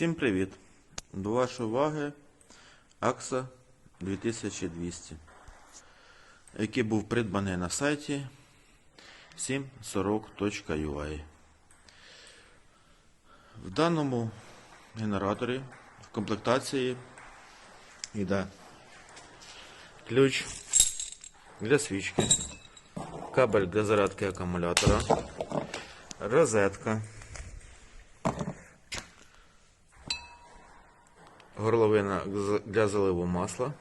Всім привіт! До вашої уваги AXA 2200, який був придбаний на сайті 740.ua. В даному генераторі в комплектації йде ключ для свічки, кабель для зарядки акумулятора, розетка. Горловина для заливу масла.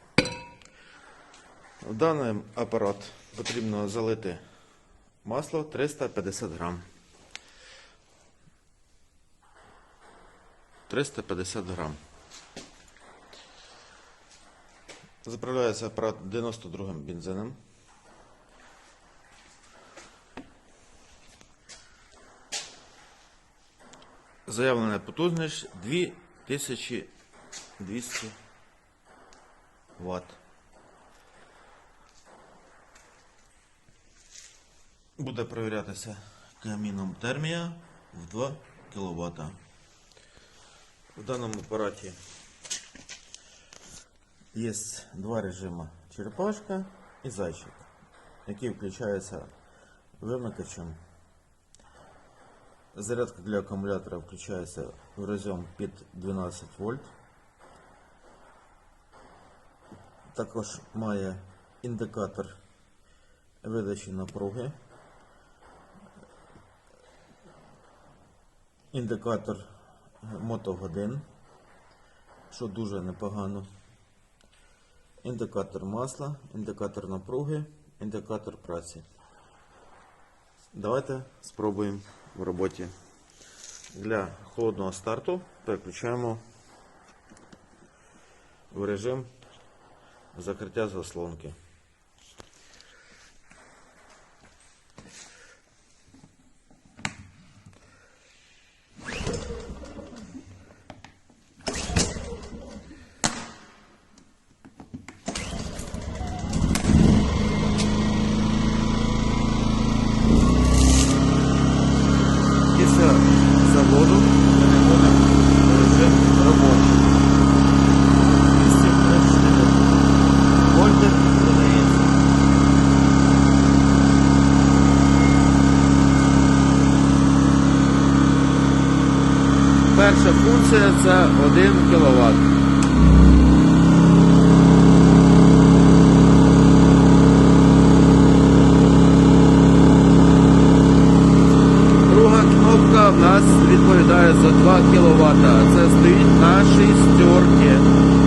В даний апарат потрібно залити масло 350 грам. 350 грам. Заправляється апарат 92-м бензином. Заявлена потужність 2200 Вт. Буде перевірятися каміном термія в 2 кВт. В даному апараті є два режими черепашка і зайчик, який включається вимикачем. Зарядка для акумулятора включається в розйом під 12 вольт. Також має індикатор видачі напруги, індикатор мотогодин, що дуже непогано. Індикатор масла, індикатор напруги, індикатор праці. Давайте спробуємо в роботі. Для холодного старту переключаємо в режим закриття заслонки. Після заводу телефон вже робочий. Перша функція це 1 кВт. Друга кнопка в нас відповідає за 2 кВт. Це стоїть на шістерці.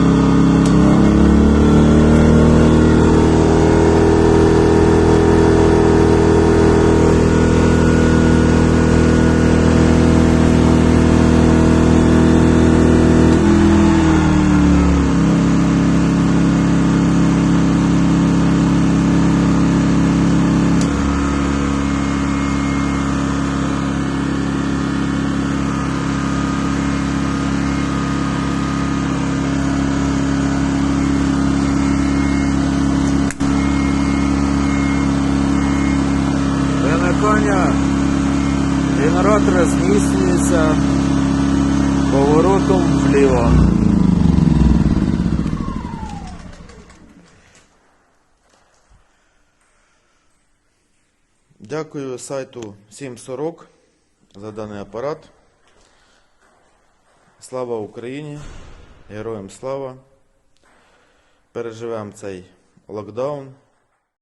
Виникання генератора зміцнюється поворотом вліво. Дякую сайту 740 за даний апарат. Слава Україні! Героям слава! Переживемо цей локдаун.